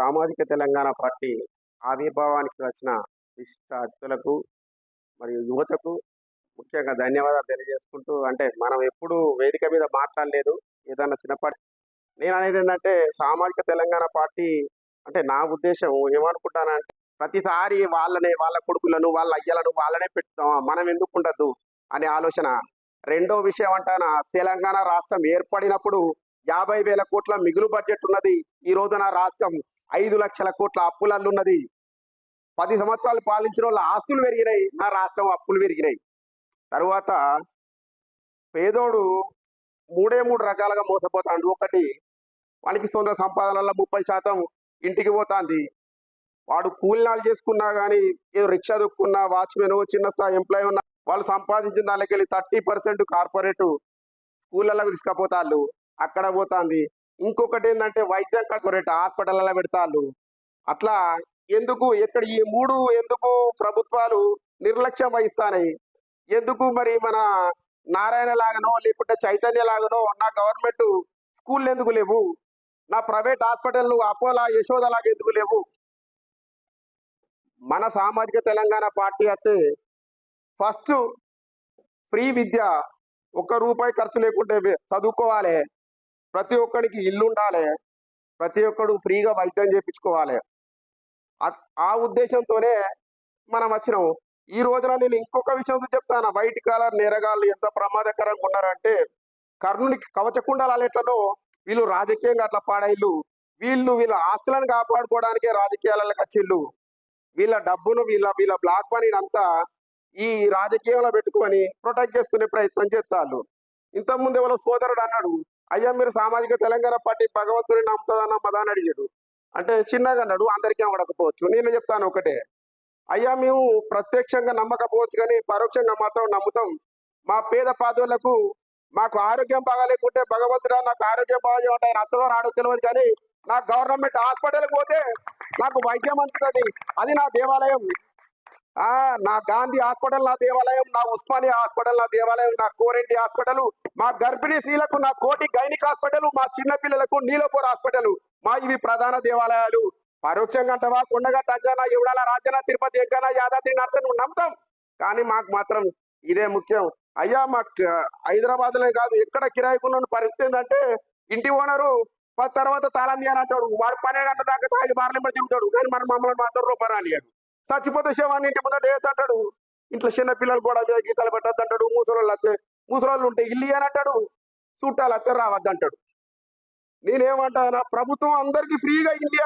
సామాజిక తెలంగాణ పార్టీ ఆవిర్భావానికి వచ్చిన విశిష్ట అతిథులకు మరియు యువతకు ముఖ్యంగా ధన్యవాదాలు తెలియజేసుకుంటూ అంటే మనం ఎప్పుడు వేదిక మీద మాట్లాడలేదు. ఏదన్నా చిన్నపాటి నేను అనేది ఏంటంటే సామాజిక తెలంగాణ పార్టీ అంటే నా ఉద్దేశం ఏమనుకుంటానంటే ప్రతిసారి వాళ్ళనే వాళ్ళ కొడుకులను వాళ్ళ అయ్యలను వాళ్ళనే పెట్టుతాం మనం ఎందుకు ఉండద్దు? అనే ఆలోచన. రెండో విషయం అంటాన? తెలంగాణ రాష్ట్రం ఏర్పడినప్పుడు యాభై వేల కోట్ల మిగులు బడ్జెట్ ఉన్నది ఈ రోజున రాష్ట్రం. ఐదు లక్షల కోట్ల అప్పులల్లో ఉన్నది పది సంవత్సరాలు పాలించిన వాళ్ళ ఆస్తులు పెరిగినాయి. నా రాష్ట్రం అప్పులు పెరిగినాయి. తర్వాత పేదోడు మూడే మూడు రకాలుగా మోసపోతాడు. ఒకటి వానికి సొంత సంపాదనలో ముప్పై శాతం ఇంటికి పోతాంది. వాడు కూలినాలు చేసుకున్నా కానీ ఏదో రిక్షా దొక్కున్నా వాచ్మెన్ చిన్న స్థాయి ఎంప్లాయీ ఉన్నా వాళ్ళు సంపాదించిన దానికి వెళ్ళి థర్టీ పర్సెంట్ కార్పొరేట్ స్కూళ్ళకు తీసుకుపోతాళ్ళు. అక్కడ పోతాంది. ఇంకొకటి ఏంటంటే వైద్యం కార్పొరేట్ హాస్పిటల్లో పెడతాళ్ళు. అట్లా ఎందుకు ఇక్కడ ఈ మూడు ఎందుకు ప్రభుత్వాలు నిర్లక్ష్యం వహిస్తాయి ఎందుకు మరి మన నారాయణ లాగానో లేకుంటే చైతన్య లాగానో నా గవర్నమెంట్ స్కూల్ ఎందుకు లేవు? నా ప్రైవేట్ హాస్పిటల్ అపోలా యశోద లాగా ఎందుకు లేవు? మన సామాజిక తెలంగాణ పార్టీ అయితే ఫస్ట్ ఫ్రీ విద్య ఒక్క రూపాయి ఖర్చు లేకుంటే చదువుకోవాలి. ప్రతి ఒక్కడికి ఇల్లు ఉండాలి ప్రతి ఒక్కడు ఫ్రీగా వైద్యం చేయించుకోవాలి ఆ ఉద్దేశంతోనే మనం వచ్చినాం. ఈ రోజున నేను ఇంకొక విషయంతో చెప్తాను. వైట్ కాలర్ నేరగాళ్ళు ఎంత ప్రమాదకరంగా ఉన్నారంటే కర్ణునికి కవచకుండాలు ఎట్లనో వీళ్ళు రాజకీయంగా అట్లా పాడైళ్ళు. వీళ్ళు వీళ్ళ ఆస్తులను కాపాడుకోవడానికే రాజకీయాలకు వచ్చిళ్ళు వీళ్ళ డబ్బును వీళ్ళ వీళ్ళ బ్లాక్ మనీని అంతా ఈ రాజకీయంలో పెట్టుకొని ప్రొటెక్ట్ చేసుకునే ప్రయత్నం చేస్తారు ఇంతకుముందు ఎవరో సోదరుడు అన్నాడు అయ్యా మీరు సామాజిక తెలంగాణ పార్టీ భగవంతుని నమ్ముతుందన్న మదా అని అడిగాడు. అంటే చిన్నగా అన్నాడు అందరికీ నమ్మకపోవచ్చు. నేను చెప్తాను ఒకటే. అయ్యా మేము ప్రత్యక్షంగా నమ్మకపోవచ్చు కానీ పరోక్షంగా మాత్రం నమ్ముతాం. మా పేద పాదోళ్ళకు మాకు ఆరోగ్యం బాగాలేకుంటే భగవంతుడా నాకు ఆరోగ్యం బాగా ఉంటాయి అత్తలో రాడో తెలియదు కానీ నా గవర్నమెంట్ హాస్పిటల్కి పోతే నాకు వైద్యం అందుతుంది. అది నా దేవాలయం. ఆ నా గాంధీ హాస్పిటల్ నా దేవాలయం నా ఉస్మానియా హాస్పిటల్ నా దేవాలయం నా కోరెంటి హాస్పిటల్ మా గర్భిణీ స్త్రీలకు నా కోటి గైనిక్ హాస్పిటల్ మా చిన్న పిల్లలకు నీలోపూర్ హాస్పిటల్ మా ఇవి ప్రధాన దేవాలయాలు. పరోక్షంగా అంటవా? కొండగట్ట అంజనా ఇవిడాల రాజన తిరుపతి ఎగ్గన యాదాద్రి నడత నమ్ముతాం. కానీ మాకు మాత్రం ఇదే ముఖ్యం. అయ్యా మాకు హైదరాబాద్లో కాదు ఎక్కడ కిరాయికున్న పరిస్థితి ఏంటంటే ఇంటి ఓనరు తర్వాత తాళం తీయని అంటాడు వాడు పన్నెండు గంటల దాకా తాగి బార్లింపడి తిరుగుతాడు. కానీ మన మమ్మల్ని మాత్రం రూపాయలు అనియాడు చచ్చిపోతే శవాన్ని ఇంటి ముందట వేస్తంటాడు ఇంట్లో చిన్న పిల్లలు కూడా మీద గీతలు పెట్టద్దు అంటాడు. ముసలోళ్ళు అత్తే ముసలోళ్ళు ఉంటే ఇల్లు అని అంటాడు. చుట్టాలు అత్తే రావద్దు అంటాడు. నేనేమంటా ప్రభుత్వం అందరికీ ఫ్రీగా ఇల్లు